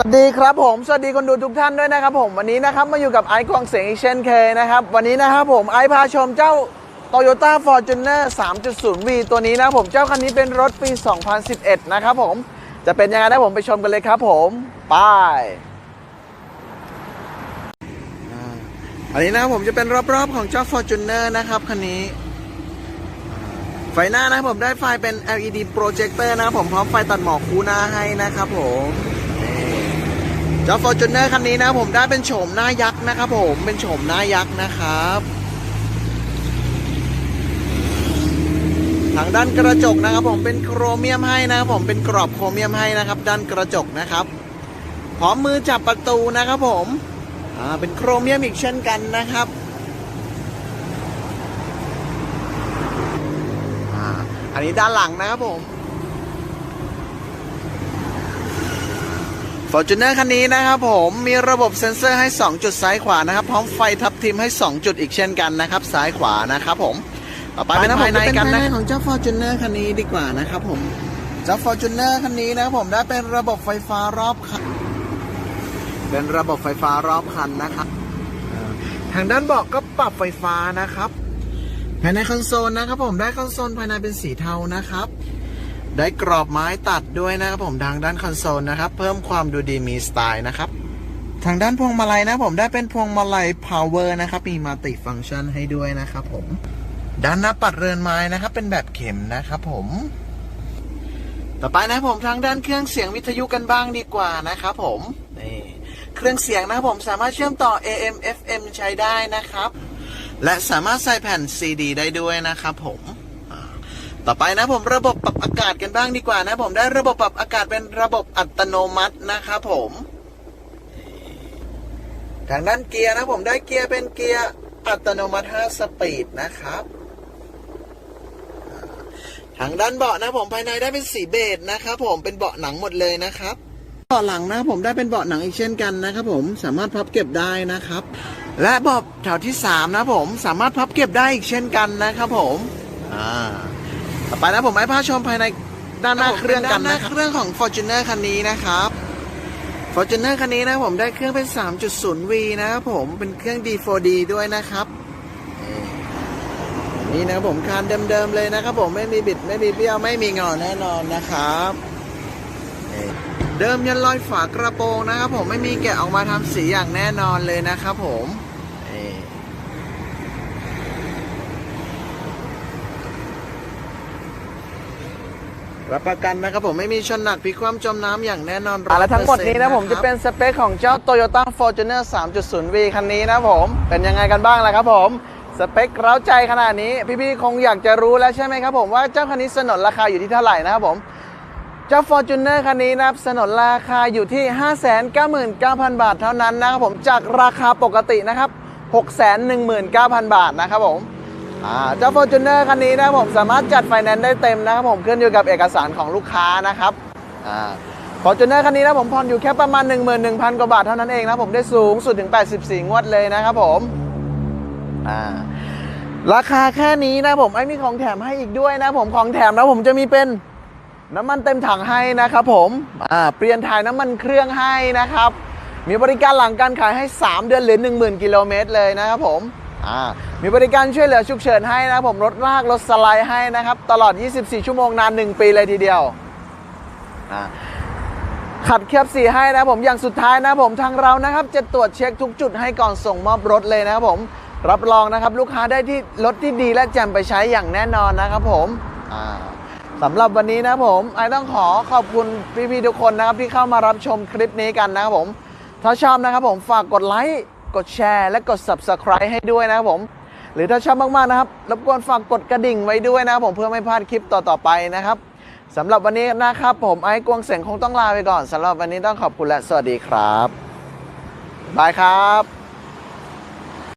สวัสดีครับผม สวัสดีคนดูทุกท่านด้วยนะครับผมวันนี้นะครับมาอยู่กับไอซ์กวางเสียงอีกเช่นเคยนะครับ วันนี้นะครับผมไอซ์พาชมเจ้า Toyota Fortuner 3.0V ตัวนี้นะครับผมเจ้าคันนี้เป็นรถปี 2011 นะครับผมจะเป็นยังไงนะผมไปชมกันเลยครับผมไปอันนี้นะครับผมจะเป็นรอบๆของเจ้า Fortuner นะครับคันนี้ ไฟหน้านะผมได้ไฟเป็น LED projector นะครับผมพร้อมไฟตัดหมอกคู่หน้าให้นะครับผม เจ้า Fortuner คันนี้นะผมได้เป็นโฉมหน้ายักษ์นะครับผมเป็นโฉมหน้ายักษ์นะครับทางด้านกระจกนะครับผมเป็นโครเมียมให้นะครับผมเป็นกรอบโครเมียมให้นะครับ ด้านกระจกนะครับ พร้อมมือจับประตูนะครับผมอ่าเป็นโครเมียมอีกเช่นกันนะครับอ่าอันนี้ด้านหลังนะครับผม Fortuner คันนี้นะครับผมมีระบบเซ็นเซอร์ให้ 2 จุดซ้ายขวานะครับ พร้อมไฟทับทิมให้ 2 จุดอีกเช่นกันนะครับ ซ้ายขวานะครับผมต่อไปเป็นภายในกันนะของเจ้า Fortuner คันนี้ดีกว่านะครับผมเจ้า Fortuner คันนี้นะครับผมได้เป็นระบบไฟฟ้ารอบคันเป็นระบบไฟฟ้ารอบคันนะครับอ่าทางด้านเบาะก็ปรับไฟฟ้านะครับ ภายในคอนโซลนะครับผมได้คอนโซลภายในเป็นสีเทานะครับ ได้กรอบไม้ตัดด้วยนะครับผมทางด้านคอนโซลนะครับ เพิ่มความดูดีมีสไตล์นะครับ ทางด้านพวงมาลัยนะผมได้เป็นพวงมาลัย power นะครับ มีมัลติฟังก์ชันให้ด้วยนะครับผม ด้านหน้าปัดเรือนไม้นะครับ เป็นแบบเข็มนะครับผมต่อไปนะผมทางด้านเครื่องเสียงวิทยุกันบ้างดีกว่านะครับผมนี่เครื่องเสียงนะครับผมสามารถเชื่อมต่อ AM FM ใช้ได้นะครับ และสามารถใส่แผ่น CD ได้ด้วยนะครับผม ต่อไปนะผมระบบปรับอากาศกันบ้างดีกว่านะผมได้ระบบปรับอากาศเป็นระบบอัตโนมัตินะครับผมทางด้านเกียร์นะผมได้เกียร์เป็นเกียร์อัตโนมัติ 5 สปีดนะครับ ทางด้านเบาะนะผมภายในได้เป็นสีเบจนะครับผมเป็นเบาะหนังหมดเลยนะครับเบาะหลังนะผมได้เป็นเบาะหนังอีกเช่นกันนะครับผมสามารถพับเก็บได้นะครับ และเบาะแถวที่ 3 นะผมสามารถพับเก็บได้อีกเช่นกันนะครับผมอ่า ต่อไปนะผมให้พาชมภายในด้านหน้าเครื่องกันนะครับเครื่องของ Fortuner คันนี้นะครับ Fortuner คันนี้นะผมได้เครื่องเป็น 3.0V นะครับผมเป็นเครื่อง D4D ด้วยนะครับ นี่นี่นะครับผมคานเดิมๆเลยนะครับผมไม่มีบิดไม่มีเบี้ยวไม่มีงอแน่นอนนะครับนี่เดิมยันรอยฝากระโปรงนะครับผมไม่มีแกะออกมาทำสีอย่างแน่นอนเลยนะครับผม รับประกันนะครับผมไม่มีชนหนักพลิกคว่ำจมน้ำอย่างแน่นอนอะและทั้งหมดนี้นะ100%ผมจะเป็นสเปคของเจ้า Toyota Fortuner 3.0V คันนี้นะผม เป็นยังไงกันบ้างล่ะครับผมสเปคเร้าใจขนาดนี้ พี่ๆคงอยากจะรู้แล้วใช่ไหมครับผมว่าเจ้าคันนี้สนนราคาอยู่ที่เท่าไหร่นะครับผมเจ้า Fortuner คันนี้นะครับสนนราคาอยู่ที่ 599,000 บาทเท่านั้นนะครับผมจากราคาปกตินะครับ 619,000 บาทนะครับผมอ่า เจ้า Fortuner คันนี้นะผมสามารถจัดไฟแนนซ์ได้เต็มนะครับผมขึ้นอยู่กับเอกสารของลูกค้านะครับอ่า Fortuner คันนี้นะผมผ่อนอยู่แค่ประมาณ 11,000 กว่าบาทเท่านั้นเองนะผมได้สูงสุดถึง 84 งวดเลยนะครับผมอ่าราคาแค่นี้นะผมไอ้มีของแถมให้อีกด้วยนะผมของแถมนะผมจะมีเป็นน้ำมันเต็มถังให้นะครับผมอ่าเปลี่ยนถ่ายน้ำมันเครื่องให้นะครับ มีบริการหลังการขายให้ 3 เดือนหรือ 10,000 กิโลเมตรเลยนะครับผม มีบริการช่วยเหลือฉุกเฉินให้นะผมรถลากรถสไลด์ให้นะครับ ตลอด 24 ชั่วโมงนาน 1 ปีเลยทีเดียวขัดเคลือบสีให้นะผมอย่างสุดท้ายนะผมทางเรานะครับ จะตรวจเช็คทุกจุดให้ก่อนส่งมอบรถเลยนะครับผมรับรองนะครับลูกค้าได้ที่รถที่ดีและแจ่มไปใช้อย่างแน่นอนนะครับผมสำหรับวันนี้นะผมไอต้องขอขอบคุณพี่ๆทุกคนนะครับที่เข้ามารับชมคลิปนี้กันนะครับผม ถ้าชอบนะครับผมฝากกดไลค์ กดแชร์และกด subscribe ให้ด้วยนะครับผม หรือถ้าชอบมาก ๆ นะครับรบกวนฝากกดกระดิ่งไว้ด้วยนะครับผมเพื่อไม่พลาดคลิปต่อ ๆ ไปนะครับสำหรับวันนี้นะครับผมไอ้กวงเสียงคงต้องลาไปก่อนสำหรับวันนี้ต้องขอบคุณและสวัสดีครับบายครับ